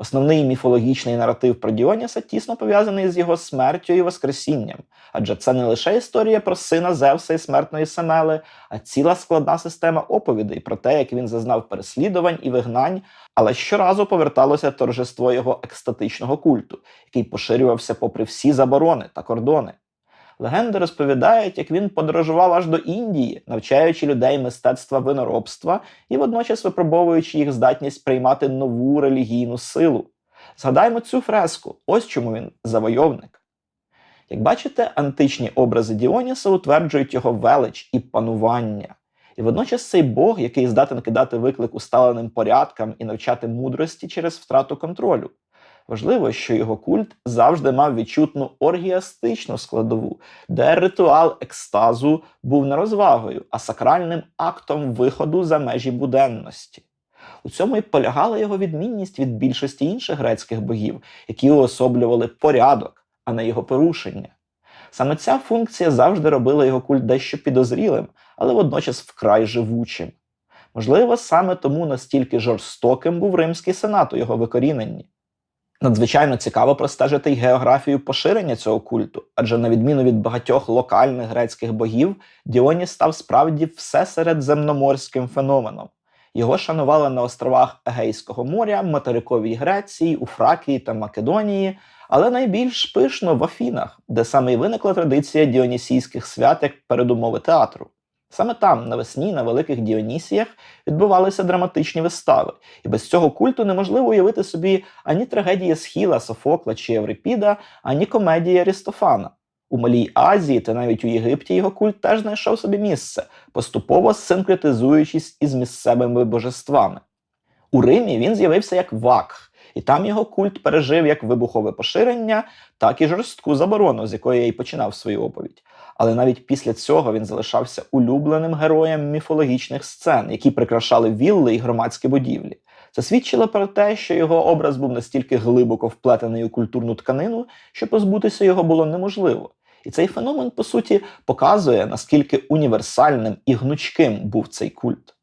Основний міфологічний наратив про Діоніса тісно пов'язаний з його смертю і воскресінням, адже це не лише історія про сина Зевса і смертної Семели, а ціла складна система оповідей про те, як він зазнав переслідувань і вигнань, але щоразу поверталося торжество його екстатичного культу, який поширювався попри всі заборони та кордони. Легенди розповідають, як він подорожував аж до Індії, навчаючи людей мистецтва виноробства і водночас випробовуючи їх здатність приймати нову релігійну силу. Згадаймо цю фреску, ось чому він завойовник. Як бачите, античні образи Діоніса утверджують його велич і панування. І водночас цей Бог, який здатен кидати виклик усталеним порядкам і навчати мудрості через втрату контролю. Важливо, що його культ завжди мав відчутну оргіастичну складову, де ритуал екстазу був не розвагою, а сакральним актом виходу за межі буденності. У цьому і полягала його відмінність від більшості інших грецьких богів, які уособлювали порядок, а не його порушення. Саме ця функція завжди робила його культ дещо підозрілим, але водночас вкрай живучим. Можливо, саме тому настільки жорстоким був римський сенат у його викоріненні. Надзвичайно цікаво простежити й географію поширення цього культу, адже на відміну від багатьох локальних грецьких богів, Діоніс став справді всесередземноморським феноменом. Його шанували на островах Егейського моря, материковій Греції, у Фракії та Македонії, але найбільш пишно в Афінах, де саме й виникла традиція діонісійських свят як передумови театру. Саме там, навесні, на великих Діонісіях, відбувалися драматичні вистави, і без цього культу неможливо уявити собі ані трагедія Схіла, Софокла чи Еврипіда, ані комедія Арістофана. У Малій Азії та навіть у Єгипті його культ теж знайшов собі місце, поступово синкретизуючись із місцевими божествами. У Римі він з'явився як вакх, і там його культ пережив як вибухове поширення, так і жорстку заборону, з якої я й починав свою оповідь. Але навіть після цього він залишався улюбленим героєм міфологічних сцен, які прикрашали вілли і громадські будівлі. Це свідчило про те, що його образ був настільки глибоко вплетений у культурну тканину, що позбутися його було неможливо. І цей феномен, по суті, показує, наскільки універсальним і гнучким був цей культ.